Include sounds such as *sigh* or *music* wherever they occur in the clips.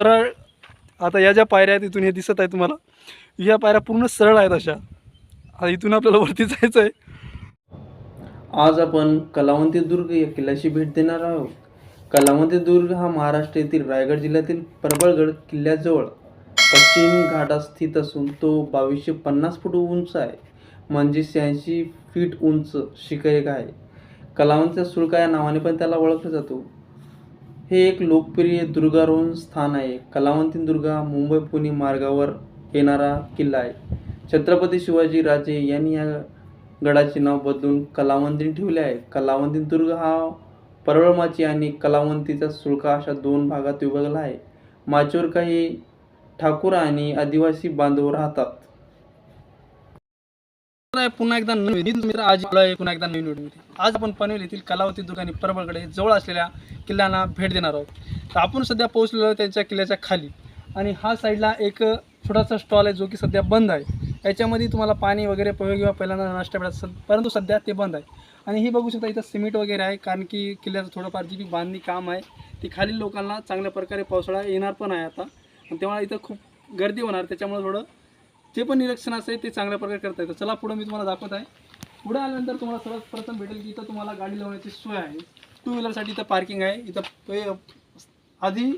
सरळ आता या ज्या पायऱ्या आहेत इथून हे दिसत आहे तुम्हाला या पायऱ्या पूर्ण सरळ आहेत अशा. आता इथून आपल्याला वरती जायचं आहे आज आपण कलावंती दुर्ग या किल्ल्याची भेट देणार आहोत. कलावंती दुर्ग हा महाराष्ट्र येथील रायगड जिल्ह्यातील प्रबळगड किल्ल्याजवळ पश्चिम घाटात स्थित असून तो बावीसशे पन्नास फूट उंच आहे. म्हणजे शहाऐंशी फीट उंच शिखरेख आहे. कलावंतीचा सुळका या नावाने पण त्याला ओळखलं जातो. हे एक लोकप्रिय दुर्गारोहण स्थान आहे. कलावंती दुर्ग हा मुंबई पुणे मार्गावर येणारा किल्ला आहे. छत्रपती शिवाजी राजे यांनी या गडाचे नाव बदलून कलावंती ठेवले आहे. कलावंती दुर्ग हा परळमाची आणि कलावंतीचा सुळका अशा दोन भागात विभागला आहे. माचोर काही ठाकूर आणि आदिवासी बांधव राहतात. पुन्हा एकदा नवीन मित्र आज पुन्हा एकदा नवीन व्हिडिओ आज आपण पनवेल येथील कलावती दुर्ग आणि परबळकडे जवळ असलेल्या किल्ल्यांना भेट देणार आहोत. तर आपण सध्या पोहोचलेलो आहे त्यांच्या किल्ल्याच्या खाली. आणि हा साईडला एक छोटासा स्टॉल आहे जो की सध्या बंद आहे. याच्यामध्ये तुम्हाला पाणी वगैरे पोहे किंवा पहिल्यांदा नाश्ता मिळत परंतु सध्या ते बंद आहे. आणि ही बघू शकता इथं सिमेंट वगैरे आहे कारण की किल्ल्याचं थोडंफार जी बी बांधणी काम आहे ती खालील लोकांना चांगल्या प्रकारे पावसाळा येणार पण आहे आता. आणि तेव्हा इथं खूप गर्दी होणार त्याच्यामुळे थोडं जे पण निरीक्षण असेल ते चांगल्या प्रकारे करता येतं. चला पुढं मी तुम्हाला दाखवत आहे. पुढे आल्यानंतर तुम्हाला सर्वात प्रथम भेटेल की इथं तुम्हाला गाडी लावण्याची सोय आहे. टू व्हीलरसाठी इथं पार्किंग आहे. इथं पे आधी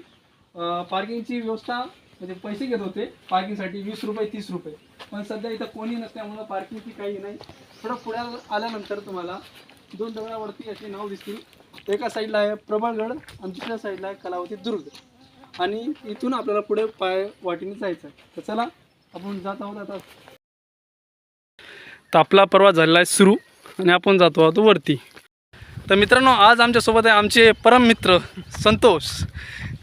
पार्किंगची व्यवस्था म्हणजे पैसे घेत होते पार्किंगसाठी वीस रुपये तीस रुपये. पण सध्या इथं कोणी नसल्यामुळं पार्किंगची काही नाही. थोडं पुढे आल्यानंतर तुम्हाला दोन दगडावरती याचे नाव दिसतील. एका साईडला आहे प्रबळगड आणि दुसऱ्या साईडला आहे कलावती दुर्ग. आणि इथून आपल्याला पुढे पाय वाटेने जायचं आहे. तर चला आपण जात आहोत आता. तर आपला प्रवास झालेला आहे सुरू आणि आपण जातो आहोत वरती. तर मित्रांनो आज आमच्यासोबत आहे आमचे परम मित्र संतोष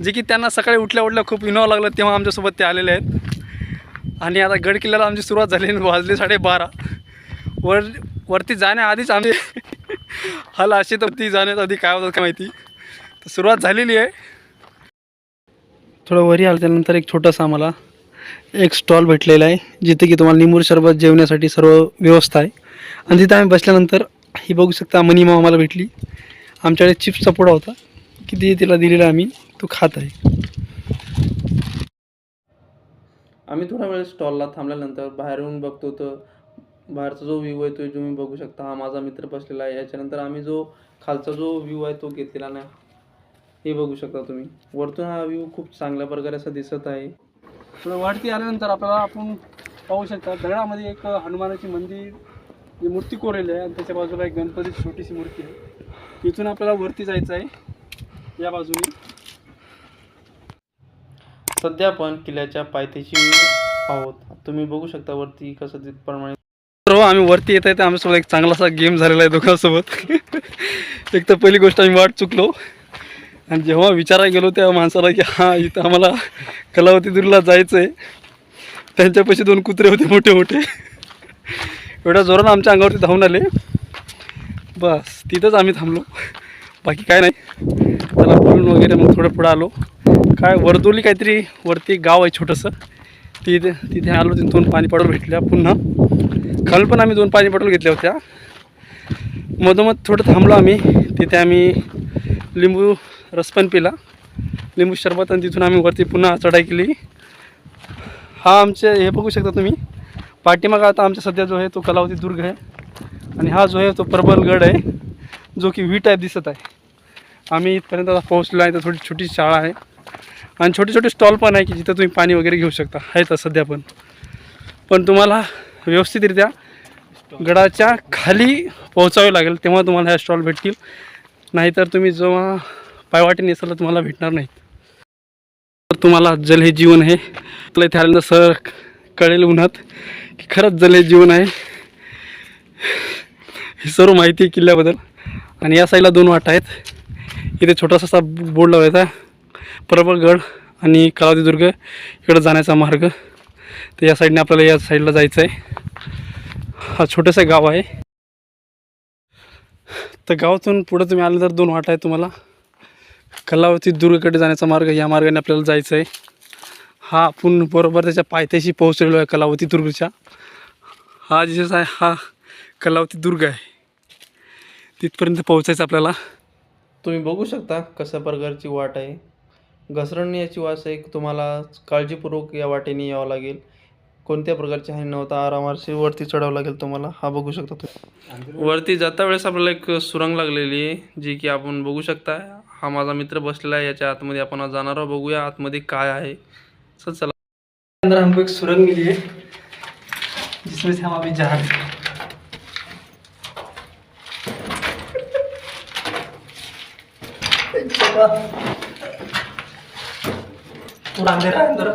जे की त्यांना सकाळी उठल्या उठल्या खूप विनोवं लागलं तेव्हा आमच्यासोबत ते आलेले आहेत. आणि आता गड किल्ल्याला आमची सुरुवात झाली आणि वाजले साडेबारा. वर वरती जाण्याआधीच आम्ही *laughs* हाल अशी तर ती जाण्यात आधी काय होतं काय माहिती. तर सुरुवात झालेली आहे. थोडं वरी आल्यानंतर एक छोटासा आम्हाला एक स्टॉल भेटलेला आहे जिथे की तुम्हाला निमूर सरबत जेवण्यासाठी सर्व व्यवस्था आहे. आणि तिथे आम्ही बसल्यानंतर ही बघू शकता मनीमा आम्हाला भेटली. आमच्याकडे चिप्सचा पुडा होता. किती तिला दिलेला आम्ही तो खात आहे. आम्ही थोडा वेळ स्टॉलला थांबल्यानंतर बाहेरून बघतो तर बाहेरचा जो व्ह्यू आहे तो तुम्ही बघू शकता हा माझा मित्र बसलेला आहे. याच्यानंतर आम्ही जो खालचा जो व्ह्यू आहे तो घेतलेला नाही. हे बघू शकता तुम्ही. वरतून हा व्ह्यू खूप चांगल्या प्रकारे असा दिसत आहे. थोडं वरती आल्यानंतर आपल्याला आपण पाहू शकता दगडामध्ये एक हनुमानाची मंदिर ही मूर्ती कोरलेली आहे आणि त्याच्या बाजूला एक गणपतीची छोटीशी मूर्ती आहे. इथून आपल्याला वरती जायचं आहे या बाजूने. सध्या आपण किल्ल्याच्या पायथ्याशी आहोत. तुम्ही बघू शकता वरती कसं तिथप्रमाणे तर आम्ही वरती येत आहे तर आमच्यासोबत एक चांगलासा गेम झालेला आहे दोघांसोबत. *laughs* एक तर पहिली गोष्ट आम्ही वाट चुकलो. आणि जेव्हा विचारायला गेलो त्या माणसाला की हां इथं आम्हाला कलावतीदुर्गला जायचं आहे त्यांच्यापाशी दोन कुत्रे होते मोठे मोठे. एवढ्या जोरानं आमच्या अंगावरती धावून आले. बस तिथंच आम्ही थांबलो. बाकी काय नाही. त्याला बोलून वगैरे मग थोडं पुढं आलो. काय वर्दोली काहीतरी वरती एक गाव आहे छोटंसं. तिथे तिथे आलो तिथून पाणी पडून भेटल्या पुन्हा. खाली पण आम्ही दोन पाणी बॉटल घेतल्या होत्या. मधोमध थोडं थांबलो आम्ही. तिथे आम्ही लिंबू रस पण पिला. लिंबू सरबत आणि तिथून आम्ही वरती पुन्हा चढाई केली. हा आमचे हे बघू शकता तुम्ही. पाठीमागा आता आमचा सध्या जो आहे तो कलावती दुर्ग आहे. आणि हा जो आहे तो प्रबलगड आहे जो की व्ही टाईप दिसत आहे. आम्ही इथपर्यंत आता पोहोचलो आहे तर थोडी छोटी शाळा आहे. आणि छोटे छोटे स्टॉल पण आहे की जिथं तुम्ही पाणी वगैरे घेऊ शकता. आहेत सध्या पण. पण तुम्हाला व्यवस्थितरित्या गडाच्या खाली पोहोचावे लागेल तेव्हा तुम्हाला ह्या स्टॉल भेटतील. नाहीतर तुम्ही जेव्हा पायवाटे नेसायला तुम्हाला भेटणार नाहीत. तर तुम्हाला जल हे जीवन आहे. तुला इथे आल्यानंतर सर कळेल उन्हात की खरंच जल हे जीवन आहे. ही सर्व माहिती आहे किल्ल्याबद्दल. आणि या साईडला दोन वाटा आहेत. इथे छोटासा असा बोर्ड लावायचा. प्रबळगड आणि कलावती दुर्ग इकडं जाण्याचा मार्ग. तर या साईडने आपल्याला या साईडला जायचं आहे. हा छोटंसं गाव आहे. तर गावातून पुढं तुम्ही आलं तर दोन वाटा आहेत तुम्हाला. कलावती दुर्गकडे जाण्याचा मार्ग या मार्गाने आपल्याला जायचं आहे हा आपण बरोबर त्याच्या पायथ्याशी पोहोचलेलो आहे कलावती दुर्गच्या. हा जिथेच आहे हा कलावती दुर्ग आहे. तिथपर्यंत पोहोचायचं आपल्याला. तुम्ही बघू शकता कशा प्रकारची वाट आहे. घसरण याची वास आहे तुम्हाला काळजीपूर्वक या वाटेने यावं लागेल. कोणत्या प्रकारची हानी नव्हता आरामारशी वरती चढावं लागेल तुम्हाला. हा बघू शकता तुम्ही. वरती जाता वेळेस आपल्याला एक सुरंग लागलेली आहे जी की आपण बघू शकता. हा माझा मित्र बसलेला आहे याच्या आतमध्ये आपण जाणार आहोत. बघूया आतमध्ये काय आहे. सर चला. अंदर हमको एक सुरंग मिली है जिसमें से हम अभी जा रहे हैं. पूरा अंधेरा अंदर.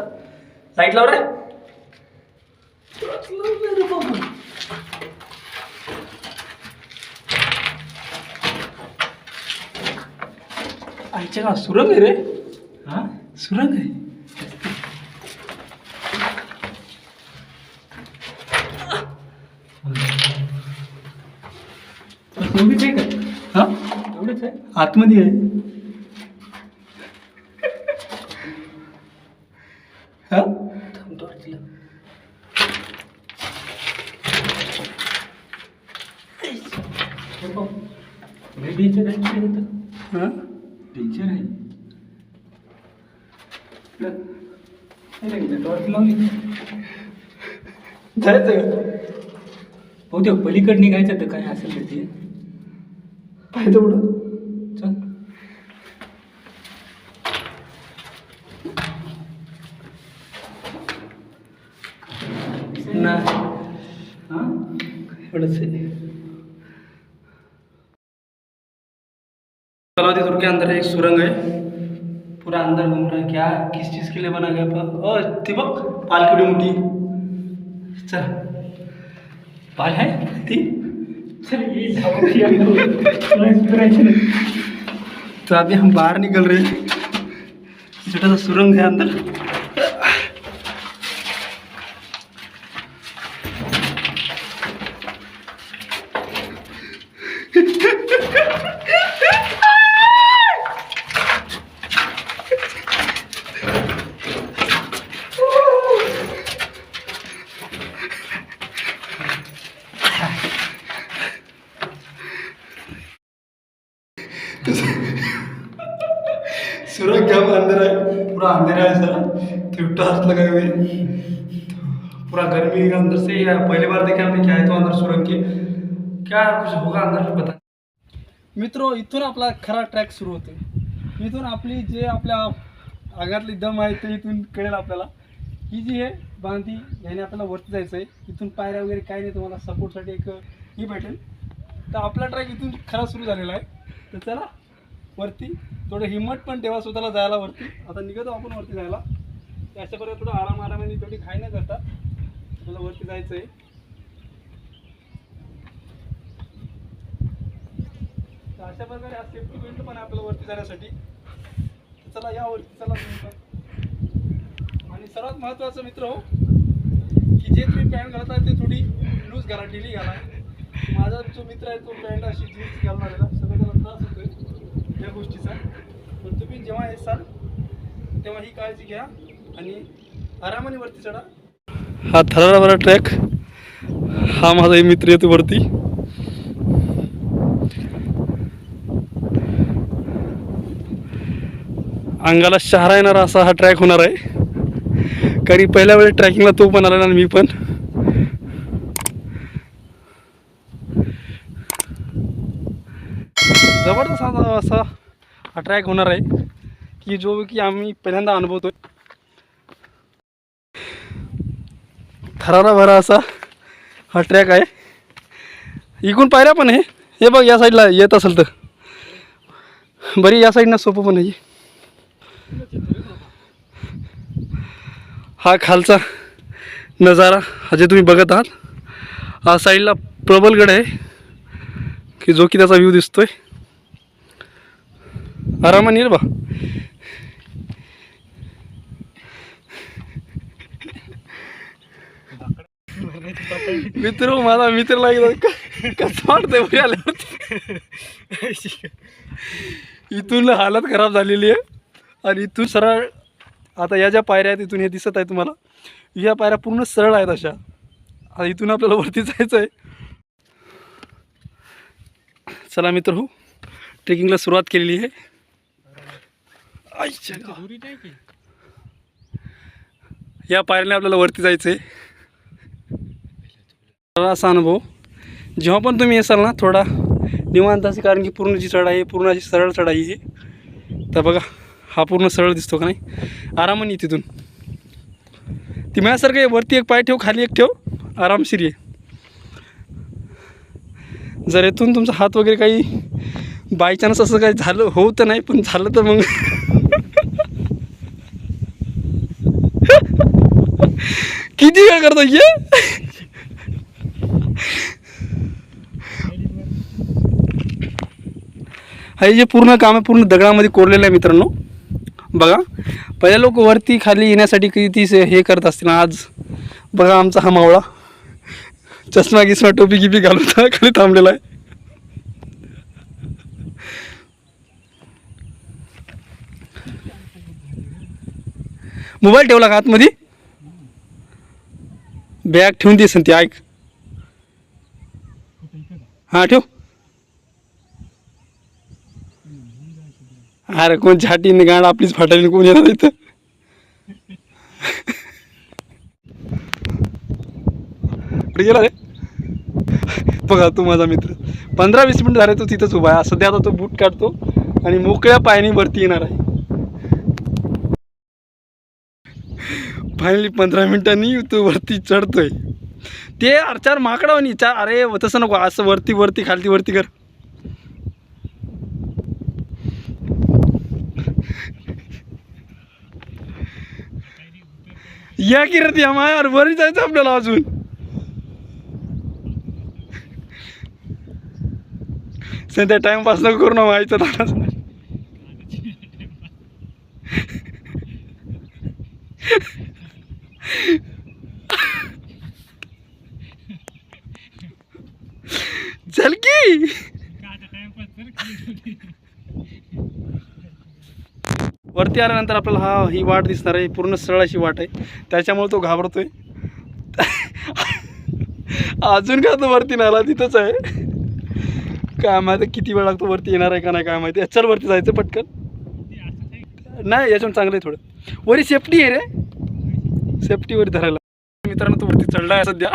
लाइट लाव है? आईच्या का सुरंग आहे रे. हा? सुरंग आहे. एवढीच आहे का? हा? एवढीच आहे? आतमध्ये आहे हा थांबतो आरतीला. हे पाहू. लय danger आहे इकडे इथं. हा? Danger आहे. इकडं. नाही रे, इथं torch लावली. जायचं का? बहुतेक पलीकडे निघायचं तर काय असेल तर ते. पाहिजे पुढं चल. ना. हाँ? एवढंच आहे. के अंदर एक सुरंग है पूरा अंदर घूम रहा है क्या किस चीज़ के लिए बना गया ओ दीपक पाल की बड़ी मोटी चल. पाल है ती. चल ये तो अभी हम बाहर निकल रहे हैं छोटा सा सुरंग है अंदर सुरंग क्या अंदर है पूरा अंधेरा है सर क्रिप्टो हाथ लगाए हुए पूरा गर्मी के अंदर से पहली बार देखे हमने क्या है तो अंदर सुरंग. के क्या कुछ होगा अंदर पता? मित्रो इथून आपला खरा ट्रॅक सुरू होतो इथून आपली जे आपल्या अंगातली दम आहे ते इथून कळेल आपल्याला. ही जी आहे बांधी याने आपल्याला वरती जायचं आहे. इथून पायऱ्या वगैरे काही नाही तुम्हाला सपोर्टसाठी एक ही भेटेल. तर आपला ट्रॅक इथून खरा सुरू झालेला आहे. तर चला वरती. थोडं हिम्मत पण ठेवा स्वतःला जायला वरती. आता निघतो आपण वरती जायला. तर अशा प्रकारे थोडं आराम आरामाने थोडी घाई न करता आपल्याला वरती जायचं आहे तर अशा प्रकारे हा सेफ्टी बेल्ट पण आपल्याला वरती जाण्यासाठी. चला या वरती चला तुम्ही आणि सर्वात महत्त्वाचं मित्र हो की जे तुम्ही पॅन्ट घालत आहे ते थोडी लूज घाला ढिली घाला. माझा जो मित्र आहे तो पॅन्ट अशी जीन्स घालणार आहे सगळं त्याला त्रास होतोय. या गोष्टीचा. पण तुम्ही जेव्हा येसाल तेव्हा ही काळजी घ्या आणि आरामाने वरती चढा. हा थरारावरा ट्रॅक. हा माझा एक मित्र येतो वरती. अंगाला शहारा येणारा असा हा ट्रॅक होणार आहे. कारण पहिल्या वेळेस ट्रॅकिंगला तो पण आला ना मी पण. जबरदस्त असा असा हा ट्रॅक होणार आहे की जो की आम्ही पहिल्यांदा अनुभवतोय. थरारा भरा असा हा ट्रॅक आहे. इकून पायऱ्या पण आहे. हे बघ या साईडला येत असेल तर. बरी या साईडनं सोपं पण आहे हा. खालचा नजारा हा जे तुम्ही बघत आहात हा साईडला प्रबलगड आहे. की जो की त्याचा व्ह्यू दिसतोय. आरामाने येईल बा. मित्र हो माझा मित्र लागला. कसं वाटतंय बरी आल्यावरती इथून हालत खराब झालेली आहे. आणि इथून सरळ आता या ज्या पायऱ्या आहेत इथून हे दिसत आहे तुम्हाला. या पायऱ्या पूर्ण सरळ आहेत अशा. इथून आपल्याला वरती जायचं आहे चला मित्र हो. ट्रेकिंगला सुरुवात केलेली आहे. या पायऱ्याने आपल्याला वरती जायचं आहे असा अनुभव. जेव्हा पण तुम्ही येसाल ना थोडा निवांत असे कारण की पूर्ण जी चढाई आहे पूर्ण अशी सरळ चढाई आहे. तर बघा हा पूर्ण सरळ दिसतो का नाही? आरामाने ये तिथून. ती माझ्यासारखं वरती एक पाय ठेव खाली एक ठेव आरामशीर आहे जर येथून तुमचा हात वगैरे काही बाय चान्स असं काही झालं होऊ तर नाही पण झालं तर मग. किती वेळ करतो ये. हे जे पूर्ण काम आहे पूर्ण दगडामध्ये कोरलेलं आहे मित्रांनो. बघा पहिले लोक वरती खाली येण्यासाठी किती हे करत असतील आज. बघा आमचा हा मावळा. चष्मा गिस्मा टोपी गिपी घालून खाली थांबलेला आहे. मोबाईल ठेवला का आतमध्ये? बॅग ठेवून दे ती ऐक. हां ठेव. अरे कोण झाटी गाड आपलीच फाटायला कोण येणार इथं? कुठे गेला रे. बघा तू माझा मित्र. पंधरा वीस मिनिट झाले तो तिथंच उभा आहे. सध्या आता तो बूट काढतो आणि मोकळ्या पायाने वरती येणार आहे. फायनली पंधरा मिनिटांनी तो वरती चढतोय. ते अरे चार माकडावानी चार अरे तसं नको. असं वरती वरती खालती वरती कर. या किरती आम्हाला या वरी जायचं आपल्याला अजून. सध्या टाइमपास नको करू ना व्हायचं दादा चल की वरती आल्यानंतर आपल्याला हा ही वाट दिसणार आहे पूर्ण सरळ अशी वाट आहे. त्याच्यामुळे तो घाबरतोय. अजून का तो वरती नाला? तिथंच आहे. काय माहिती किती वेळ लागतो? वरती येणार आहे का नाही काय माहिती चल वरती जायचं पटकन. नाही याच्यावर चांगलं आहे थोडं. वरी सेफ्टी आहे रे. सेफ्टीवर धरायला. मित्रांनो तो वरती चढला आहे सध्या.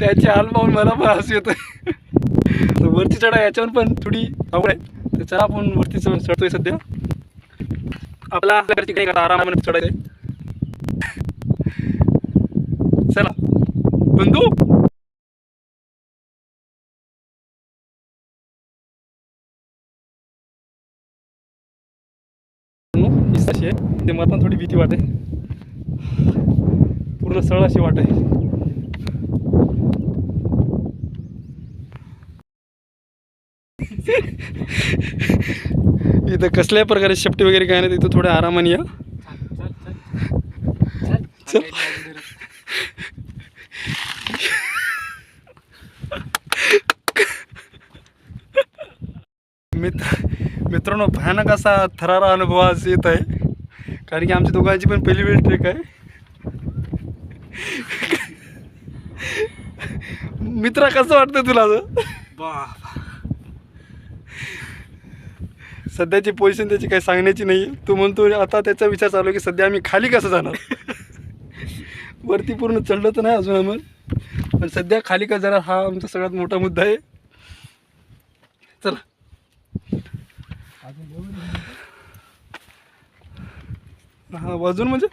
त्याची हाल पाहून मला पण हसू येतं वरती चढा याच्यावर पण थोडी आवड आहे. तर चला आपण वरती चढ चढतोय सध्या. आपला आपल्या तिकडे आरामाने चढायचं आहे चला. बंधू! ही अशी आहे. ते मला थोडी भीती वाटते. पूर्ण सरळ अशी वाट आहे. इथं कसल्याही प्रकारे शेफ्टी वगैरे काय नाही तिथं थोड्या आरामाने या. चल. मित्र मित्रांनो भयानक असा थरारा अनुभव आज येत आहे. कारण की आमच्या दोघांची पण पहिली वेळ ट्रेक आहे. मित्रा कसं वाटतं तुला बा सध्याची पोझिशन त्याची काही सांगण्याची नाही. तू म्हणतो आता त्याचा विचार चालू आहे की सध्या आम्ही खाली कसं जाणार? वरती पूर्ण चढलं तर नाही अजून आम्हाला. पण सध्या खाली का जरा हा आमचा सगळ्यात मोठा मुद्दा आहे. चला. हा अजून म्हणजे?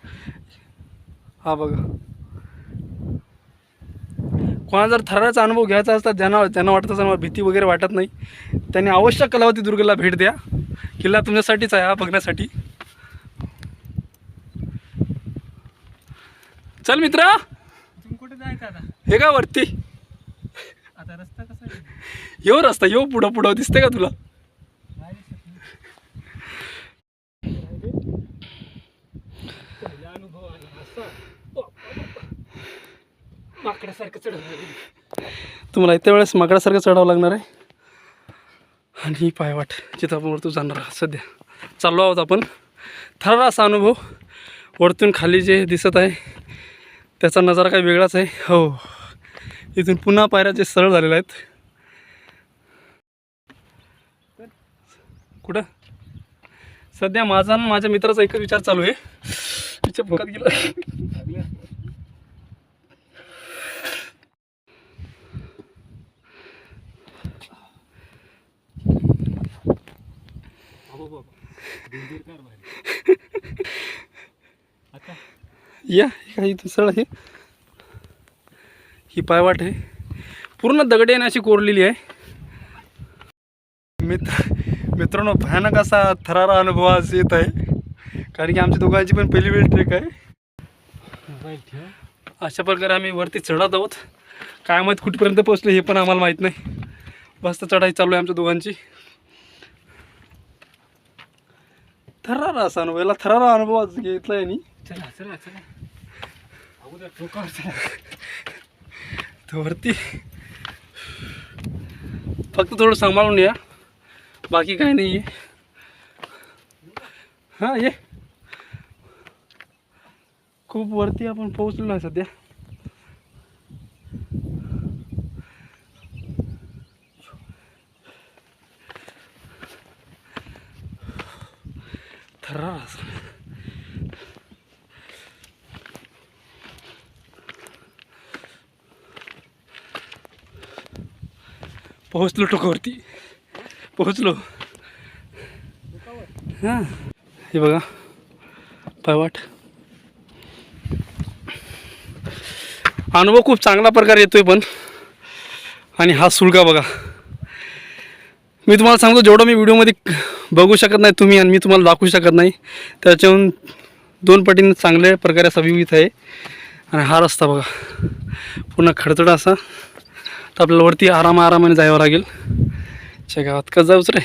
हा बघा. कोणा जर थराचा अनुभव घ्यायचा असता ज्यांना ज्यांना वाटत असं भीती वगैरे वाटत नाही त्यांनी अवश्य कलावती दुर्गला भेट द्या. किल्ला तुमच्यासाठीच आहे हा बघण्यासाठी. चल मित्रा. कुठे जायचं आता? हे का वरती? आता रस्ता कसा येऊ रस्ता येऊ पुढं पुढं. दिसते का तुला नाही दिसत नाही. पहिला अनुभव आला असा माकडासारखं चढवलं तुम्हाला इतक्या वेळेस माकडासारखं चढावं लागणार आहे? आणि पाय पायवाट जिथं तू जाणार सध्या. चाललो आहोत आपण. थरारा असा अनुभव वरतून खाली जे दिसत आहे त्याचा नजारा काही वेगळाच आहे. हो. इथून पुन्हा पायऱ्या जे सरळ झालेल्या आहेत. कुठं? सध्या माझा आणि माझ्या मित्राचा एकच विचार चालू आहे. तिच्या भोकात गेला. या काही इथून सरळ आहे. ही पायवाट आहे. पूर्ण दगडेने अशी कोरलेली आहे. मित्र मित्रांनो भयानक असा थरारा अनुभव आज येत आहे. कारण की आमच्या दोघांची पण पहिली वेळ ट्रेक आहे. अशा प्रकारे आम्ही वरती चढत आहोत. काय माहीत कुठपर्यंत पोहोचलो हे पण आम्हाला माहीत नाही. मस्त चढाई चालू आहे आमच्या दोघांची. थरारा असा अनुभव याला थरारा अनुभव घेतला आहे नी वरती. फक्त थोडं सांभाळून या. बाकी काय नाही आहे हां ये. खूप वरती आपण पोहोचलो नाही सध्या. थरार असं पोहोचलो टोकावरती. पोहोचलो. हां. हे बघा. पायवाट अनुभव खूप चांगला प्रकारे येतोय पण. आणि हा सुळका बघा. मी तुम्हाला सांगतो जेवढं मी व्हिडिओमध्ये बघू शकत नाही तुम्ही आणि मी तुम्हाला दाखवू शकत नाही त्याच्याहून दोन पटीने चांगल्या प्रकारे असा व्ह्यू इथं आहे. आणि हा रस्ता बघा. पूर्ण खडतड असा. तर आपल्याला वरती आराम आरामाने जावं लागेल. च्या गावात कसं जाऊच रे?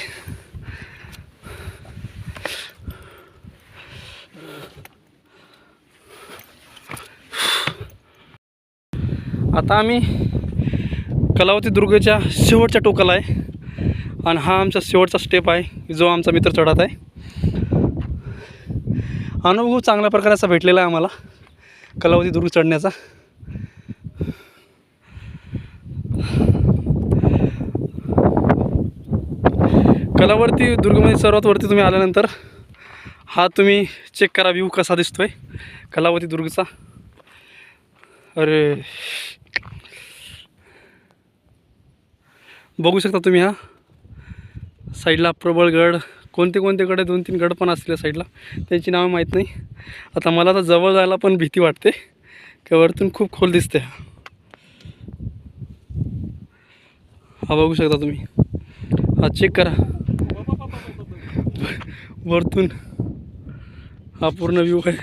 आता आम्ही कलावती दुर्गच्या शेवटच्या टोकाला आहे. आणि हा आमचा शेवटचा स्टेप आहे जो आमचा मित्र चढत आहे. अनुभव चांगल्या प्रकाराचा भेटलेला आहे आम्हाला कलावती दुर्ग चढण्याचा. कलावरती दुर्गमध्ये सर्वात वरती तुम्ही आल्यानंतर हा तुम्ही चेक करा व्ह्यू कसा दिसतोय कलावती दुर्गचा. अरे बघू शकता तुम्ही हा. साईडला प्रबळगड कोणते कोणते गड दोन तीन गड पण असतील साईडला. त्यांची नावं माहीत नाही. आता मला तर जवळ जायला पण भीती वाटते. की वरतून खूप खोल दिसते हा. बघू शकता तुम्ही. हा चेक करा. वरतून. हा पूर्ण व्ह्यू आहे.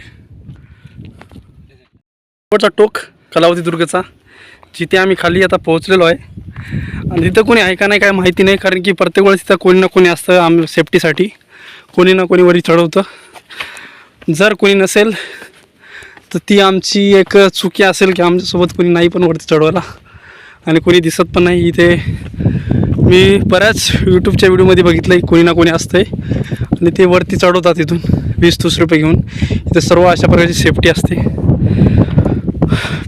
शेवटचा टोक कलावती दुर्गचा. जिथे आम्ही खाली आता पोहोचलेलो आहे. आणि तिथं कोणी आहे का नाही काय माहिती नाही कारण की प्रत्येक वेळेस तिथं कोणी ना कोणी असतं आम सेफ्टीसाठी कोणी ना कोणी वरी चढवतं. जर कोणी नसेल तर ती आमची एक चुकी असेल की आमच्यासोबत कोणी नाही पण वरती चढवायला. आणि कोणी दिसत पण नाही इथे. मी बऱ्याच यूट्यूबच्या व्हिडिओमध्ये बघितलं आहे कोणी ना कोणी असतं आहे आणि ते वरती चढवतात इथून वीस तीस रुपये घेऊन. इथे सर्व अशा प्रकारची सेफ्टी असते.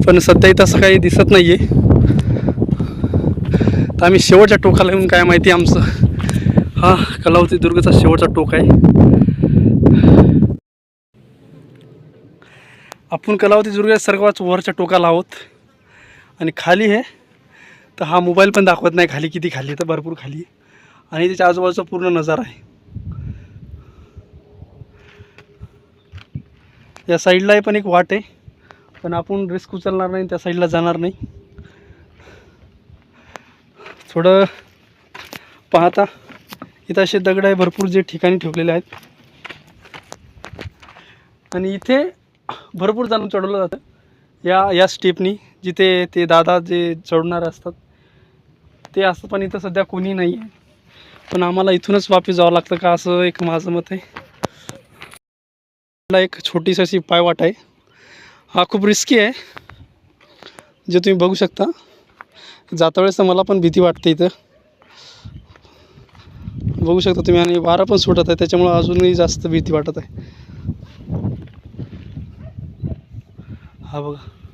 पण सध्या इथं असं काही दिसत नाही आहे तर आम्ही शेवटच्या टोकाला येऊन काय माहिती आमचं. हा कलावती दुर्गचा शेवटचा टोक आहे. आपण कलावती दुर्ग सर्वात वरच्या टोकाला आहोत. आणि खाली आहे. तर हा मोबाईल पण दाखवत नाही खाली किती खाली आहे तर भरपूर खाली आणि त्याच्या आजूबाजूचा पूर्ण नजारा आहे. या साईडलाही पण एक वाट आहे. पण आपण रिस्क उचलणार नाही त्या साईडला जाणार नाही. थोडं पाहता इथं असे दगड आहे भरपूर जे ठिकाणी ठेवलेले आहेत. आणि इथे भरपूर जण चढवलं जातं. या या स्टेपनी जिथे ते दादा जे चढणार असतात ते असतं पण इथं सध्या कोणी नाही आहे पण आम्हाला इथूनच वापस जावं लागतं का असं एक माझं मत आहे. मला एक छोटीशी अशी पायवाट आहे. हा खूप रिस्की आहे जे तुम्ही बघू शकता. जाता वेळेस तर मला पण भीती वाटते इथं. बघू शकता तुम्ही आणि वारा पण सुटत आहे त्याच्यामुळं अजूनही जास्त भीती वाटत आहे. हा बघा.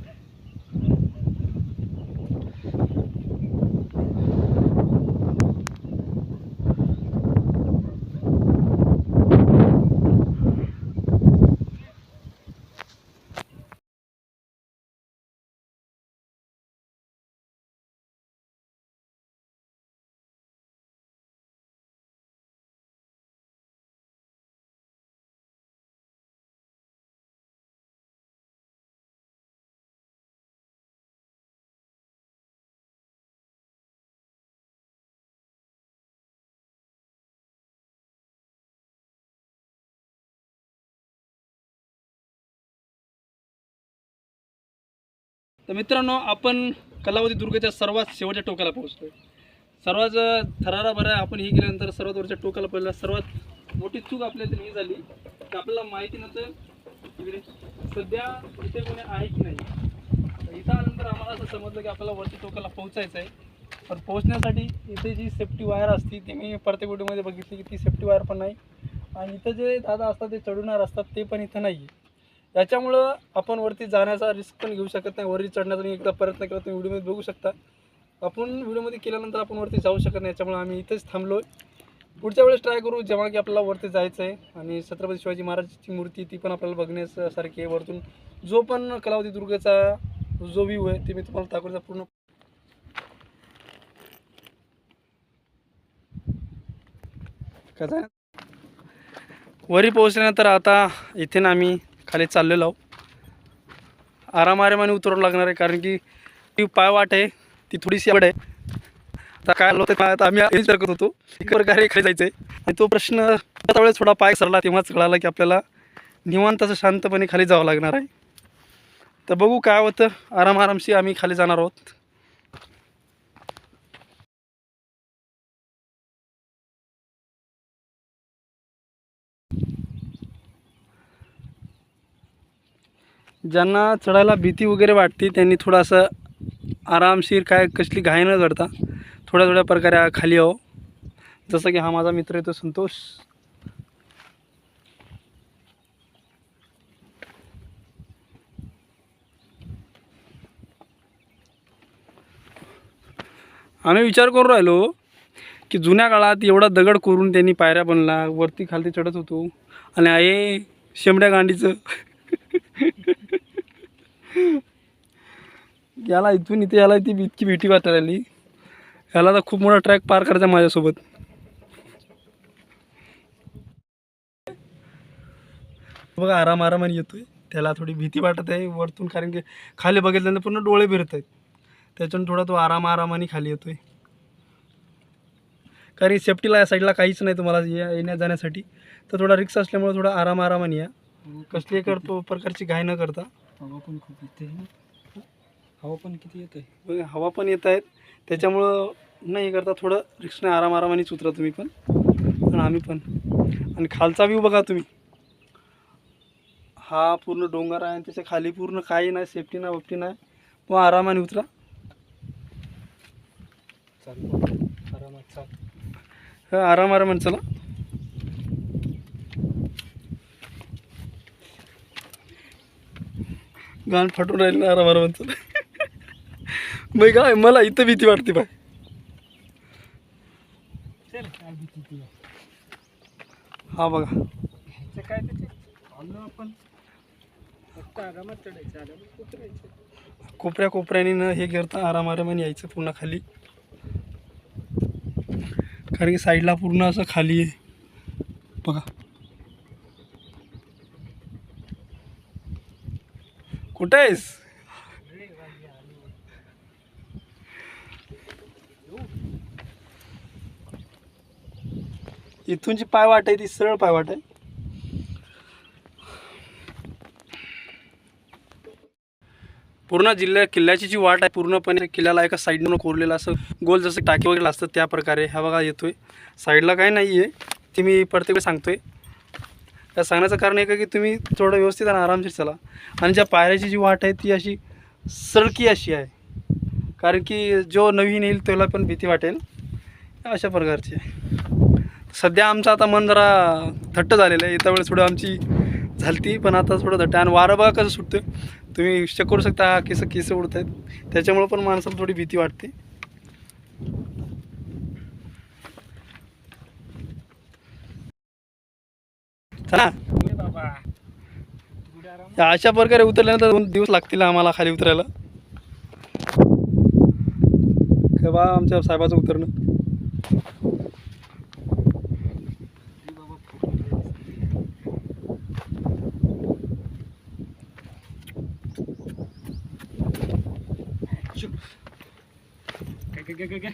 तर मित्रांनो आपण कलावती दुर्गाच्या सर्वात शेवटच्या टोकाला पोहोचतोय सर्वात थरारा बरा आपण हे गेल्यानंतर सर्वात वरच्या टोकाला पहिला सर्वात मोठी चूक आपल्याला ही झाली की आपल्याला माहिती नव्हतं इकडे सध्या इथे कोणी आहे की नाही. तर इथं आल्यानंतर आम्हाला असं समजलं की आपल्याला वरच्या टोकाला पोहोचायचं आहे. पण पोहोचण्यासाठी इथे जी सेफ्टी वायर असते ती मी प्रत्येक व्हिडिओमध्ये बघितली की ती सेफ्टी वायर पण नाही. आणि इथं जे दादा असतात ते चढवणार असतात ते पण इथं नाही आहे याच्यामुळं आपण वरती जाण्याचा रिस्क पण घेऊ शकत नाही. वरती चढण्याचा मी एकदा प्रयत्न केला तुम्ही व्हिडिओमध्ये बघू शकता. आपण व्हिडिओमध्ये केल्यानंतर आपण वरती जाऊ शकत नाही. याच्यामुळे आम्ही इथेच थांबलो पुढच्या वेळेस ट्राय करू जेव्हा की आपल्याला वरती जायचं आहे आणि छत्रपती शिवाजी महाराजांची मूर्ती ती पण आपल्याला बघण्यासारखी आहे. वरतून जो पण कलावती दुर्गेचा जो व्ह्यू आहे ते मी तुम्हाला दाखवण्याचा पूर्ण. कसं आहे? वरी पोहोचल्यानंतर आता इथे ना आम्ही खाली चाललेलो आहोत. आरामारामाने उतरावं लागणार आहे कारण की ती पाय वाट आहे ती थोडीशी आवड आहे. आता काय आलो ते आता आम्ही विचार करत होतो. एका प्रकारे खाली जायचं आहे आणि तो प्रश्न त्यावेळेस थोडा पाय सरला तेव्हाच कळाला की आपल्याला निवांत असं शांतपणे खाली जावं लागणार आहे. तर बघू काय होतं. आराम आरामशी आम्ही खाली जाणार आहोत. ज्यांना चढायला भीती वगैरे वाटते त्यांनी थोडासा आरामशीर काय कसली घाई न करता थोड्या थोड्या प्रकारे खाली यावं. जसं की हा माझा मित्र येतो संतोष. आम्ही विचार करून राहिलो की जुन्या काळात एवढा दगड करून त्यांनी पायऱ्या बनला वरती खालती चढत होतो. आणि आहे शेंबड्या गांडीचं. *laughs* याला इथून इथे याला ती इतकी भीती वाटायला लागली. याला तर खूप मोठा ट्रॅक पार करायचा माझ्यासोबत. बघा आराम आरामाने येतोय. त्याला थोडी भीती वाटत आहे वरतून कारण की खाली बघितल्यानंतर पूर्ण डोळे फिरत आहेत. त्याच्यातून थोडा तो आराम आरामाने खाली येतोय. कारण सेफ्टीला या साईडला काहीच नाही तुम्हाला या येण्या जाण्यासाठी. तर थोडा रिक्स असल्यामुळे थोडा आराम आरामाने या. कसली करतो प्रकारची घाई न करता. हवा पण खूप येते. हवा पण किती येत? आहे बघा, हवा पण येत आहेत. त्याच्यामुळं नाही करता थोडं रिक्षाने आराम आरामानेच उतरा तुम्ही पण. आणि आम्ही पण. आणि खालचा व्ह्यू बघा तुम्ही. हा पूर्ण डोंगर आहे आणि त्याच्याखाली पूर्ण काही नाही सेफ्टी नाही वफ्टी नाही. मग आरामाने उतरा. चालू आरामात चाल. हा, आराम आरामाने चला. गाण फाटून राहील ना आराम आरामाने चला मग काय मला इथं भीती वाटते बाय. हा बघा. काय कोपऱ्या कोपऱ्याने न हे करता आराम आरामाने यायचं पूर्ण खाली. कारण की साईडला पूर्ण असं खाली आहे. बघा. कुठं आहेस इथून जी पाय आहे ती सरळ पायवाट आहे. पूर्ण जिल्ह्या किल्ल्याची जी वाट आहे पूर्णपणे किल्ल्याला एका साईडनं कोरलेलं असं गोल जसं टाकी वगैरे असतं त्या प्रकारे हा बघा येतोय. साईडला काही नाही आहे ते मी प्रत्येक सांगतोय. त्या सांगण्याचं कारण एक आहे की तुम्ही थोडं व्यवस्थित आणि आरामशीर चला. आणि ज्या पायऱ्याची जी वाट आहे ती अशी सळकी अशी आहे. कारण की जो नवीन येईल त्याला पण भीती वाटेल. अशा प्रकारची आहे. सध्या आमचं आता मन जरा थट्ट झालेलं आहे. येत्या वेळेस थोडं आमची झालती पण आता थोडं थट्ट आहे. आणि वारं बघा कसं सुटतं तुम्ही चेक करू शकता केसं केसं उडत आहेत त्याच्यामुळं पण माणसाला थोडी भीती वाटते. चला. बाबा या अशा प्रकारे उतरल्यानंतर दोन दिवस लागतील आम्हाला खाली उतरायला. केव्हा आमच्या साहेबाचं उतरणं. काय काय काय काय काय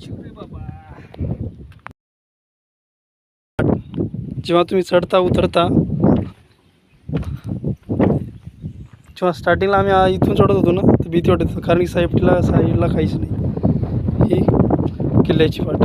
चुप रे बाबा जेव्हा तुम्ही चढता उतरता जेव्हा स्टार्टिंगला आम्ही इथून चढत होतो ना तर भीती वाटत होतं. कारण की साईडला साईडला काहीच नाही. ही किल्ल्याची वाट